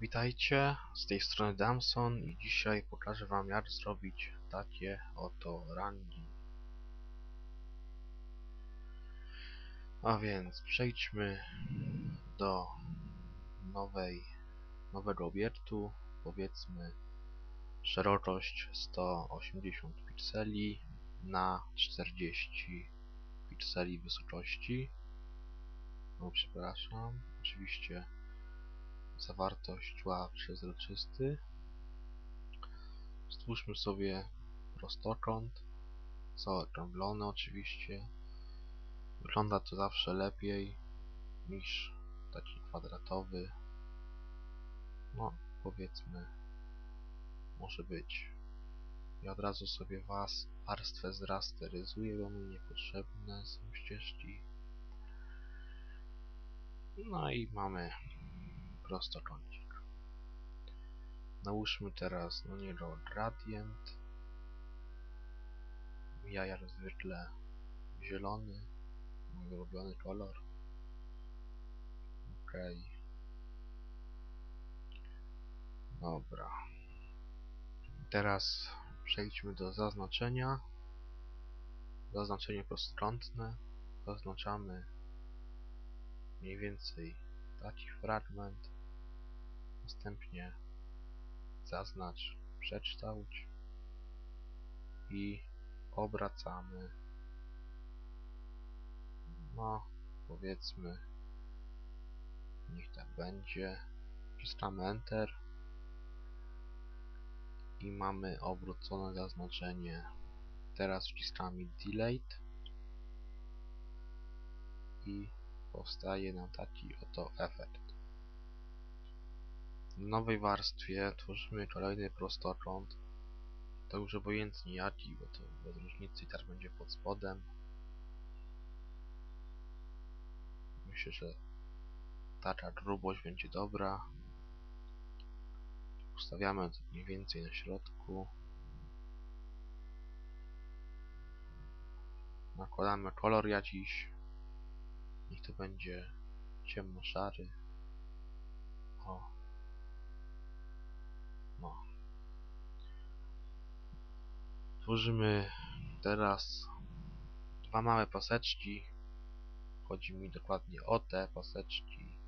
Witajcie, z tej strony Damson i dzisiaj pokażę wam jak zrobić takie oto rangi. A więc przejdźmy do nowej, nowego obiektu, powiedzmy szerokość 180 pikseli na 40 pikseli wysokości. No przepraszam, oczywiście zawartość ła przezroczysty. Stwórzmy sobie prostokąt, zaokrąglony oczywiście. Wygląda to zawsze lepiej niż taki kwadratowy. No, powiedzmy, może być. I od razu sobie was warstwę zrasteryzuję, bo mi niepotrzebne są ścieżki. No i mamy prostokącik. Nałóżmy teraz na niego gradient. Ja jak zwykle zielony, mój ulubiony kolor. Ok. Dobra. Teraz przejdźmy do zaznaczenia. Zaznaczenie prostokątne. Zaznaczamy mniej więcej taki fragment. Następnie zaznacz przekształć i obracamy. No, powiedzmy, niech tak będzie. Wciskamy Enter i mamy obrócone zaznaczenie. Teraz wciskamy Delete i powstaje nam taki oto efekt. W nowej warstwie tworzymy kolejny prostokąt. To już obojętnie jaki, bo to bez różnicy i też będzie pod spodem. Myślę, że taka grubość będzie dobra. Ustawiamy to mniej więcej na środku. Nakładamy kolor jakiś. Niech to będzie ciemno-szary. O. No. Tworzymy teraz dwa małe paseczki. Chodzi mi dokładnie o te paseczki.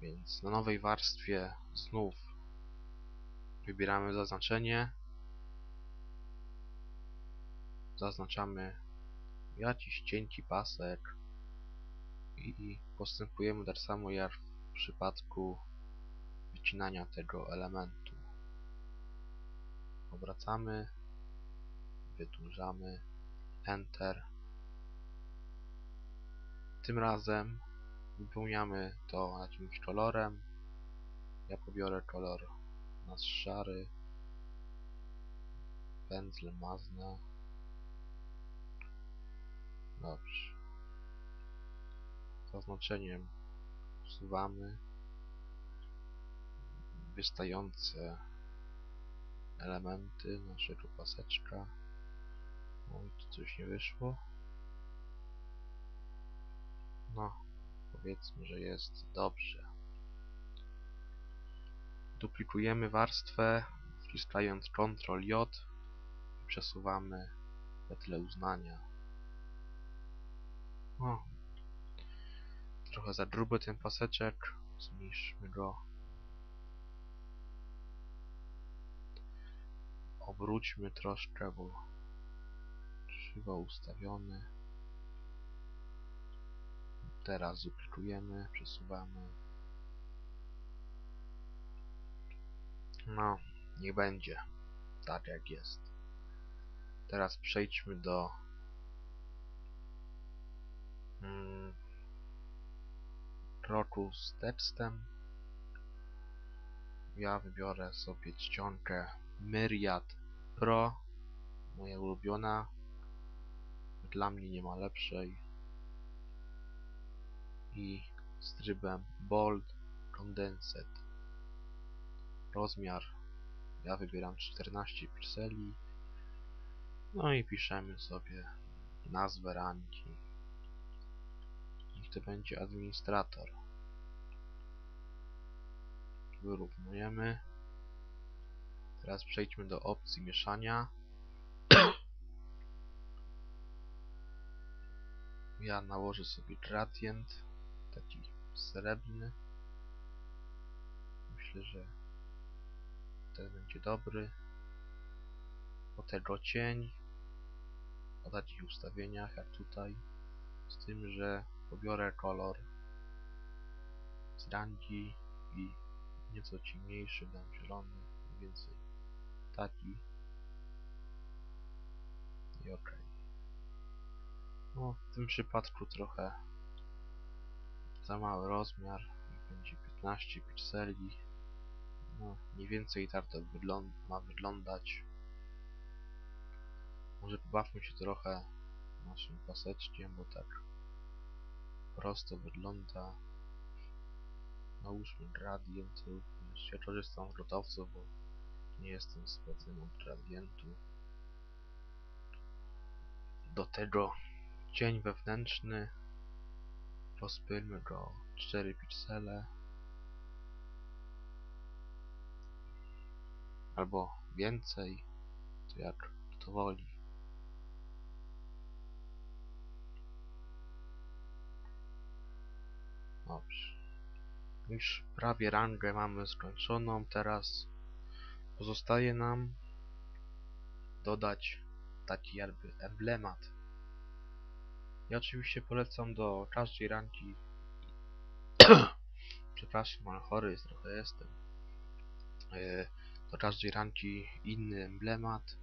Więc na nowej warstwie znów wybieramy zaznaczenie. Zaznaczamy jakiś cienki pasek i postępujemy tak samo jak w przypadku wycinania tego elementu. Obracamy, wydłużamy, Enter. Tym razem wypełniamy to jakimś kolorem. Ja pobiorę kolor nasz szary. Pędzle mazne. Dobrze. Zaznaczeniem usuwamy wystające elementy naszego paseczka. Oj, tu coś nie wyszło. No, powiedzmy, że jest dobrze. Duplikujemy warstwę, wciskając Ctrl J i przesuwamy tle uznania. O, trochę za gruby ten paseczek, zmniejszmy go. Obróćmy troszkę, bo krzywo ustawiony. Teraz duplikujemy, przesuwamy. No, niech będzie tak jak jest. Teraz przejdźmy do mm, roku z tekstem. Ja wybiorę sobie czcionkę Myriad Pro, moja ulubiona. Dla mnie nie ma lepszej. I z trybem Bold Condensed. Rozmiar ja wybieram 14 pikseli. No i piszemy sobie nazwę ranki. Niech to będzie administrator. wyrównujemy. Teraz przejdźmy do opcji mieszania. Ja nałożę sobie gradient, taki srebrny. Myślę, że ten będzie dobry. Do tego cień. O takich ustawieniach jak tutaj. Z tym, że pobiorę kolor z rangi i nieco ciemniejszy, dam zielony, więcej taki. I ok. No, w tym przypadku trochę za mały rozmiar, będzie 15 pikseli. No, mniej więcej tak to ma wyglądać. Może pobawmy się trochę naszym paseczkiem, bo tak prosto wygląda. Nałóżmy gradient również. Ja korzystam z gotowców, bo nie jestem specem gradientu. Do tego cień wewnętrzny. Rozpylmy go o 4 piksele. Albo więcej, to jak to woli. Dobrze. Już prawie rangę mamy skończoną. Teraz pozostaje nam dodać taki jakby emblemat. Ja oczywiście polecam do każdej rangi. Przepraszam, ale chory jest trochę jestem. Yy, do każdej rangi inny emblemat.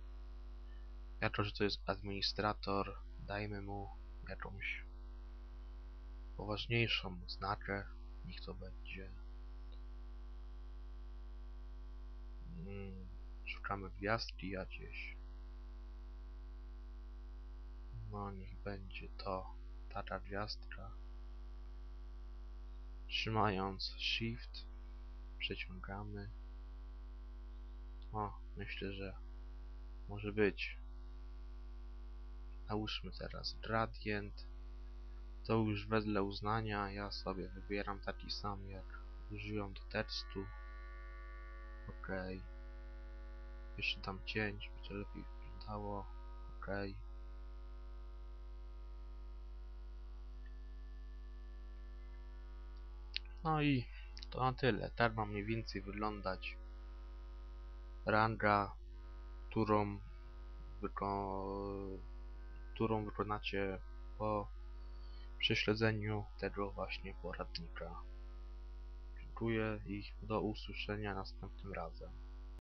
Jako, że to jest administrator, dajmy mu jakąś poważniejszą znakę. Niech to będzie. Mm, szukamy gwiazdki jakieś. No, niech będzie to taka gwiazdka. Trzymając Shift, przeciągamy. O, myślę, że może być. Nałóżmy teraz gradient. To już wedle uznania ja sobie wybieram taki sam jak użyłem do tekstu. Ok. Jeszcze tam cień, żeby to lepiej wyglądało. Ok. No i to na tyle. Tak ma mniej więcej wyglądać ranga, którą, wyko którą wykonacie po prześledzeniu tego właśnie poradnika. Dziękuję i do usłyszenia następnym razem.